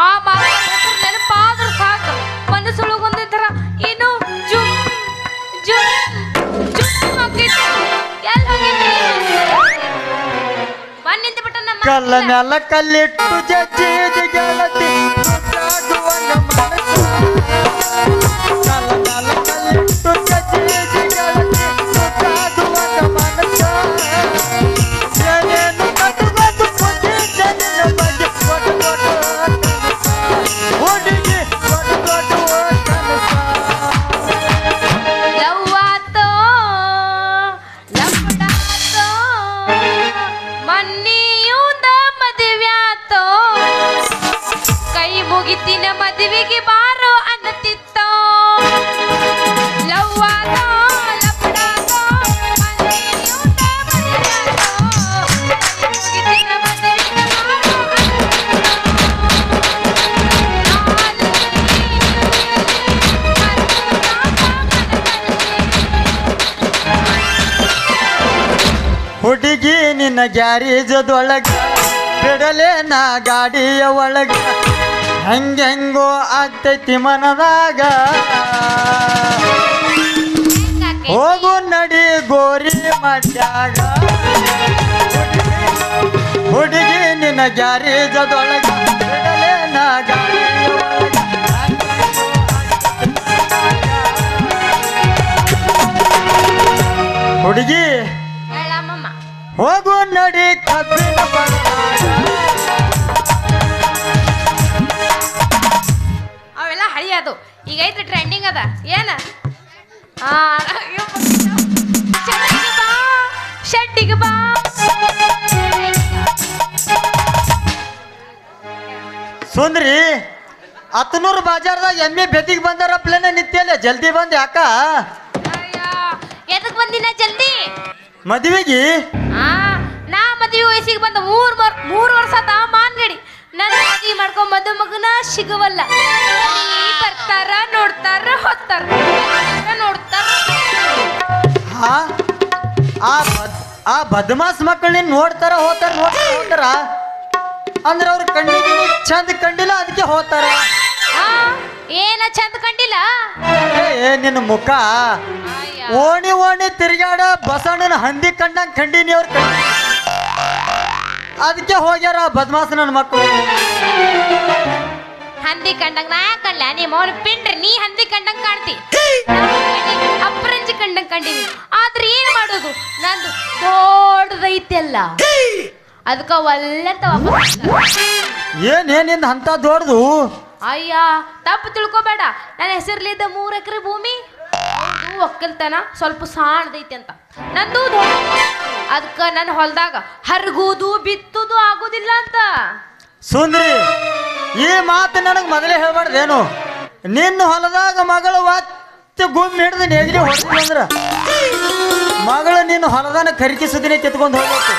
ಆ ಮಾಸ್ತರ್ ನೆನಪಾದ್ರೂ ಸಾಕು. ಸಾಕು ಮನಸ್ಸೊಳಗೊಂದು ಥರ. ಏನು? ಜುಮ್ ಜುಮ್ ಜುಮ್ ಆಗ್ತೈತಿ ಎಲ್ಲಿ ಹೋಗಿದ್ರಿ ಬಂದ್ ನಿಂತು ಬಿಟ್ಟ ನಮ್ಮ ಕಲ್ಲ ನೆಲ ಕಲ್ಲಿಟ್ಟು ಜಜ್ಜಿ ಹುಡುಗಿ ನಿನ್ನ ಗ್ಯಾರೇಜದೊಳಗ ಬಿಡಲೆ ನಾ ಗಾಡಿಯ ಒಳಗ. ಹಂಗೆಂಗೋ ಆಗ್ತೈತಿ ಮನದಾಗ. ಹೋಗು ನಡಿ ಗೋರಿ ಮಡ್ಯಾಗ. ಹುಡುಗಿ ನಿನ್ನ ಗ್ಯಾರೇಜದೊಳಗ ಬಿಡಲೆ ನಾ ಗಾಡಿಯ ಒಳಗ. ಹುಡುಗಿ ಹೋಗು ನಡಿ ಕಬ್ಬಿನ. ಅವೆಲ್ಲ ಹಳಿ ಅದು ಈಗ ಐತ್ರಿ ಟ್ರೆಂಡಿಂಗ್ ಅದ. ಏನ? ಶೆಟ್ಟಿಗೆ ಬಾ ಸುನ್ರಿ ಸುಂದ್ರಿ ಹತ್ತನೂರು ಬಾಜಾರ್ದಾಗ ಎಮ್ಮೆ ಬೆದಿಗೆ ಬಂದಾರ ಪ್ಲೇನ ನಿತ್ಯಲ್ಲ ಜಲ್ದಿ ಬಂದ್ ಯಾಕ? ಎದಕ್ ಬಂದಿನ ಜಲ್ದಿ? ಮದುವೆಗೆ ವಯಸ್ಸಿಗೆ ಬಂದ ಮೂರ್ ಮೂರು ವರ್ಷ ಆತ ಮಾನ್ಗಡಿ. ನನ್ನ ಮದುವೆ ಮಾಡ್ಕೊಂಡ್ ಮದು ಮಗನ ಸಿಗವಲ್ಲ. ಬರ್ತಾರ ನೋಡ್ತಾರ ಹೊತ್ತಾರ. ನೋಡ್ತಾರ. ಹಾ ಆ ಬದ್ ಆ ಬದಮಾಸ್ ಮಕ್ಕಳನ್ನ ನಿನ್ ನೋಡ್ತಾರ ಹೋತಾರ ನೋಡ್ತಾರ ಹೋತಾರ? ಅಂದ್ರೆ ಅವ್ರ ಕಣ್ಣಿಗೆ ಚಂದ ಕಂಡಿಲ್ಲ ಅದಕ್ಕೆ ಹೋತಾರ? ಆ ಏನ ಚಂದ ಕಂಡಿಲ್ಲ? ಏ ನಿನ್ನ ಮುಖ. ಓಣಿ ಓಣಿ ತಿರ್ಗಾಡ ಬಸಣ್ಣನ ಹಂದಿ ಕಂಡಂಗ್ ಕಂಡಿನಿ ಅವ್ರ ಕಣ್ಣಿ ಅದಕ್ಕೆ ಹೋಗ್ಯಾರ ಬದಮಾಸ ನನ್ನ ಮಕ್ಕಳು ಹಂದಿ ಕಂಡಂಗ್ ನಾ ಕಂಡ ನೀ ಮೌನ ಪಿಂಡ್ರಿ ನೀ ಹಂದಿ ಕಂಡಂಗ್ ಕಾಣ್ತಿ. ಅಪ್ರಂಜ ಕಂಡಂಗ್ ಕಂಡಿನಿ. ಆದ್ರೆ ಏನ್ ಮಾಡೋದು? ನಂದು ದೊಡ್ಡದೈತೆಲ್ಲ. ಅದಕ್ಕ ಒಳ್ಳೆಂತ ಏನೇನಿಂದ ಅಂತ ದೊಡ್ದು ಅಯ್ಯ ತಪ್ಪು ತಿಳ್ಕೊಬೇಡ. ನನ್ನ ಹೆಸರ್ಲಿದ್ದ ಮೂರ್ ಎಕರೆ ಭೂಮಿ ಒಕ್ಕಲ್ತನ ಸ್ವಲ್ಪ ಸಾಣದೈತಿ ಅಂತ. ನಂದು ಅದಕ್ಕ ನನ್ನ ಹೊಲದಾಗ ಹರಗುದು ಬಿತ್ತುದು ಆಗುದಿಲ್ಲ ಅಂತ. ಸುಂದ್ರಿ, ಈ ಮಾತು ನನಗೆ ಮೊದಲೇ ಹೇಳ್ಬಾರ್ದೇನು? ನಿನ್ನ ಹೊಲದಾಗ ಮಗಳು ಒತ್ತ ಗುಮ್ಮಿ ಹಿಡಿದು ನೆಗಡಿ ಹೊಡೆದಿಲ್ಲ ಅಂದ್ರ ಮಗಳು ನಿನ್ನ ಹೊಲದಾನ ಕರಿಕಿಸುದಿನೇ ಕಿತ್ಕೊಂಡು ಹೋಗ್ಬೇಕು.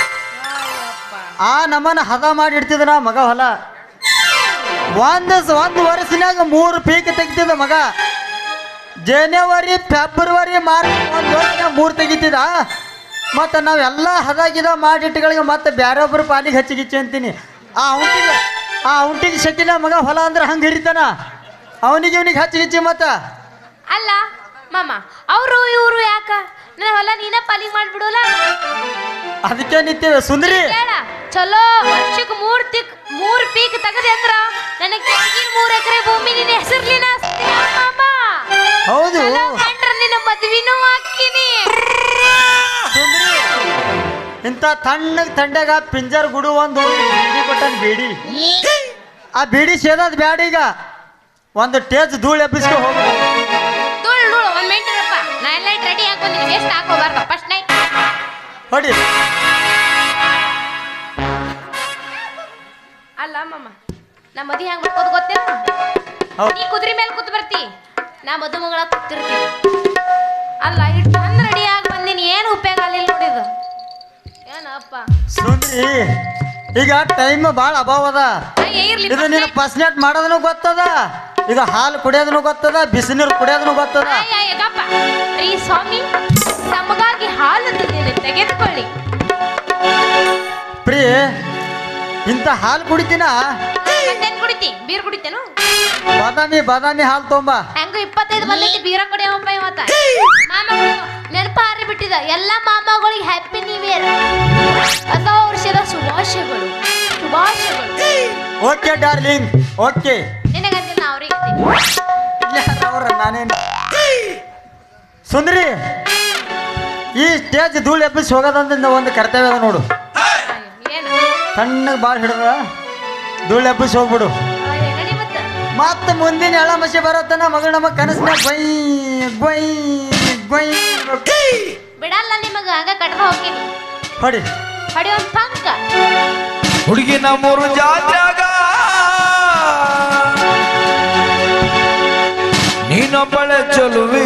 ಆ ನಮ್ಮನ್ನ ಹದ ಮಾಡಿ ಇಡ್ತಿದ್ರ ಮಗ ಹೊಲ. ಒಂದ್ ಒಂದು ವರ್ಷನಾಗ ಮೂರು ಪೀಕ್ ತೆಗಿತಿದ್ದ ಮಗ. ಜನವರಿ ಫೆಬ್ರವರಿ ಮಾರ್ಚ್ ಒಂದು ವರ್ಷನ್ಯಾಗ ಮೂರು ತೆಗಿತಿದ ಮತ್ತು ನಾವೆಲ್ಲ ಹದಾಗಿದ ಮಾಡಿಟ್ಟಗಳಿಗೆ ಮತ್ತೆ ಬ್ಯಾರೊಬ್ಬರು ಪಾಲಿಗೆ ಹಚ್ಚಿಗಿಚ್ಚಿ ಅಂತೀನಿ. ಆ ಔಂಟಿಗೆ ಆ ಔಂಟಿಗೆ ಶಕ್ತಿನ ಮಗ ಹೊಲ ಅಂದ್ರೆ ಹಂಗೆ ಹಿಡಿತಾನ ಅವನಿಗೆ ಇವನಿಗೆ ಹಚ್ಚಿಗಿಚ್ಚಿ ಮತ್ತ. ಅಲ್ಲ ಮಾಮ ಅವರು ಇವರು ಯಾಕ? ನನ್ನ ಹೊಲ ನೀನ ಪಾಲಿಗೆ ಮಾಡ್ಬಿಡೋಲ್ಲ? ಅದಕ್ಕೆ ನಿಂತೇವೆ ಸುಂದರಿ. ಚಲೋ ವರ್ಷಕ್ಕೆ ಮೂರ್ತಿ ತಿಕ್ ಮೂರ್ ಪೀಕ್ ಹೌದು. ಕಂಡ್ರ ನಿನ್ನ ಮದ್ವಿನೂ ಹಾಕಿನಿ ಸುಂದರಿ. ಇಂಥ ತಣ್ಣಗೆ ತಂಡಾಗ ಪಿಂಜರ್ ಗುಡು ಒಂದು ಬೀಡಿ ಬೇಡಿ. ಬೀಡಿ ಆ ಬೀಡಿ ಸೇದದ್ ಬ್ಯಾಡ ಈಗ. ಒಂದು ಟೇಜ್ ಧೂಳು ಎಬ್ಬಿಸ್ಕೊ ಹೋಗಿ. ಧೂಳ್ ಧೂಳ್ ಒಂದ್ ಮಿನಿಟ್ ಇರಪ್ಪ. ನಾ ಎಲ್ಲ ರೆಡಿ ಹಾಕೊಂಡಿನಿ ವೇಸ್ಟ್ ಹಾಕೋಬಾರ್ದು. ಫಸ್ಟ್ ನೈಟ್ ಹೊಡಿ. ಅಲ್ಲ ಮಾಮ ನಾ ಮದಿ ಹೆಂಗ್ ಮಾಡ್ಕೋದು ಗೊತ್ತೇನ. ನೀ ಕುದುರೆ ಮೇಲೆ ಕೂತ್ ಬರ್ತಿ. ನಾ ಮದುಮಗಳ ಕೂತಿರ್ತೀನಿ. ಅಲ್ಲ ಇಟ್ಟು ಅಂದ್ರೆ ರೆಡಿಯಾಗಿ ಬಂದಿನಿ ಏನು ಉಪಯೋಗ ಆಗಲಿಲ್ಲ ನೋಡಿದು ಏನಪ್ಪ? ಸುಂದ್ರಿ ಈಗ ಟೈಮ್ ಭಾಳ ಅಭಾವ ಅದ. ಇದು ನೀನು ಫಸ್ಟ್ ಮಾಡೋದನು ಗೊತ್ತದ? ಈಗ ಹಾಲು ಕುಡಿಯೋದನ್ನು ಗೊತ್ತದ? ಬಿಸಿನೀರು ಕುಡಿಯೋದನ್ನು ಗೊತ್ತದ? ಗಪ್ಪ. ಸ್ವಾಮಿ ನಮಗಾಗಿ ಹಾಲು ತೆಗೆದುಕೊಳ್ಳಿ. ಪ್ರೀ ಇಂಥ ಹಾಲು ಕುಡಿತೀನಾ? ಕುಡಿತಿ ಬೀರ್ ಕುಡಿತೇನು? ಬಾದಾಮಿ ಬಾದಾಮಿ ಹಾಲು ತೊಂಬ ಇಪ್ಪತ್ತೈದು ಬಂದೈತಿ ಬೀರ ಕುಡಿಯವಪ್ಪ ಇವತ್ತ ಮಾಮಗಳು ನೆನಪ ಹಾರಿ ಬಿಟ್ಟಿದ ಎಲ್ಲ ಮಾಮಗಳಿಗೆ ಹ್ಯಾಪಿ ನ್ಯೂ ಇಯರ್ ಹೊಸ ವರ್ಷದ ಶುಭಾಶಯಗಳು. ಶುಭಾಶಯಗಳು. ಓಕೆ ಡಾರ್ಲಿಂಗ್ ಓಕೆ ನಿನಗಂದಿಲ್ಲ ಅವ್ರಿಗೆ ಅವ್ರ ನಾನೇನು ಸುಂದ್ರಿ ಈ ಸ್ಟೇಜ್ ಧೂಳು ಎಬ್ಬಿಸಿ ಹೋಗೋದಂತ ಒಂದು ಕರ್ತವ್ಯ ಅದ ನೋಡು. ಏನು? ತಣ್ಣಗೆ ಭಾಳ ಹಿಡಿದ ಧೂಳು ಎಬ್ಬಿಸಿ ಹೋಗ್ಬಿಡು. ಮತ್ತ ಮುಂದಿನ ಎಳ ಮಸಿ ಬರತ್ತನ ಮಗಳು ನಮ್ಮ ಕನಸಿನ ಬೈ ಬೈ ಬೈ. ಬಿಡಲ್ಲ ನಿಮಗ ಹಂಗ ಕಟ್ಟ ಹೋಗ್ತೀನಿ. ಹೊಡಿ. ಹೊಡಿ ಒಂದ್ ಪಂಕ. ಹುಡುಗಿ ನಮ್ಮೂರು ಜಾತ್ಯಾಗ. ನೀನೊಬ್ಬಳೆ ಚಲುವೆ.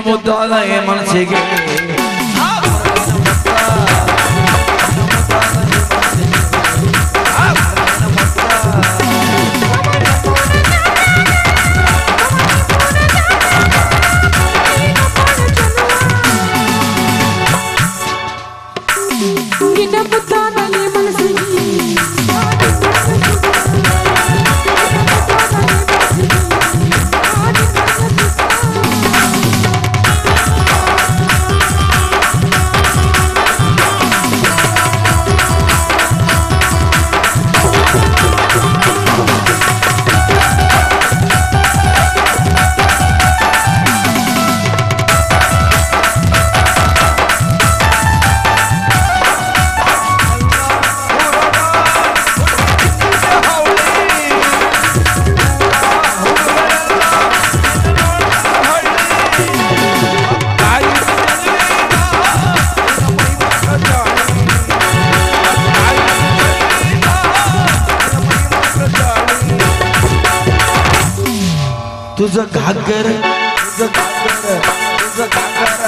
ನಿನ್ನ ಮುದ್ದಾದ ಈ तुझं घागर तुझं घागर तुझं घागर.